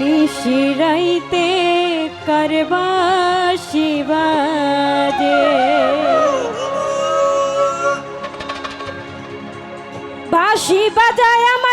নিশিরাইতে করবা শিবাজে। বাঁশি বাজায় আমার